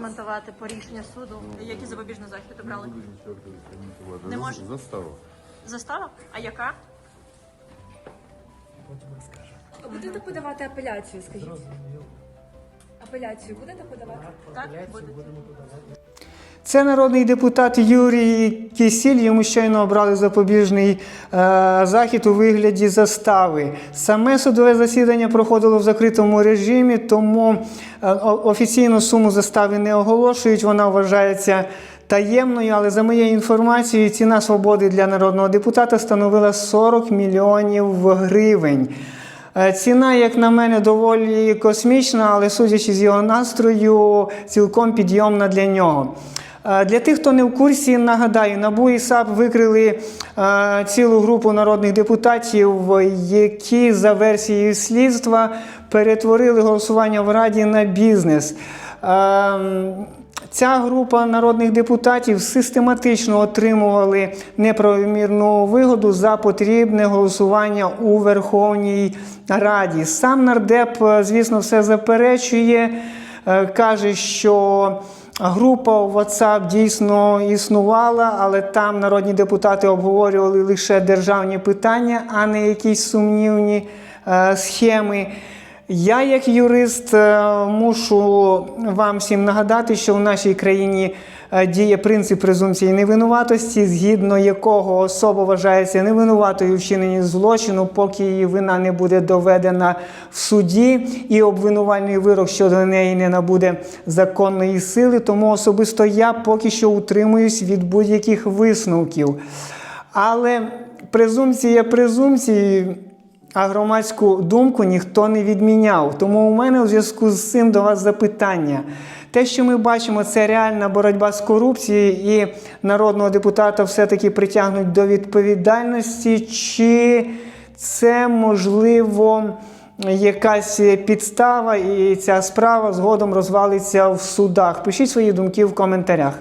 коментувати по рішення суду? Які запобіжні захід брали? Не буду нічого коментувати. Не можу. Застава. Застава? А яка? Будете подавати апеляцію, скажіть? Апеляцію будете подавати? Так, буде. Це народний депутат Юрій Кісіль. Йому щойно обрали запобіжний е, захід у вигляді застави. Саме судове засідання проходило в закритому режимі, тому е, офіційну суму застави не оголошують. Вона вважається таємною, але за моєю інформацією, ціна свободи для народного депутата становила 40 мільйонів гривень. Е, Ціна, як на мене, доволі космічна, але судячи з його настрою, цілком підйомна для нього. Е, Для тих, хто не в курсі, нагадаю, НАБУ і САП викрили е, цілу групу народних депутатів, які за версією слідства перетворили голосування в Раді на бізнес. Ем, Ця група народних депутатів систематично отримували неправомірну вигоду за потрібне голосування у Верховній Раді. Сам нардеп, е, звісно, все заперечує, каже, що група в WhatsApp дійсно існувала, але там народні депутати обговорювали лише державні питання, а не якісь сумнівні е, схеми. Я, як юрист, е, мушу вам всім нагадати, що в нашій країні діє принцип презумпції невинуватості, згідно якого особа вважається невинуватою вчиненні злочину, поки її вина не буде доведена в суді, і обвинувальний вирок щодо неї не набуде законної сили. Тому особисто я поки що утримуюсь від будь-яких висновків. Але презумпція презумпції. А громадську думку ніхто не відміняв. Тому у мене у зв'язку з цим до вас запитання. Те, що ми бачимо, це реальна боротьба з корупцією, і народного депутата все-таки притягнуть до відповідальності, чи це можливо якась підстава, і ця справа згодом розвалиться в судах. Пишіть свої думки в коментарях.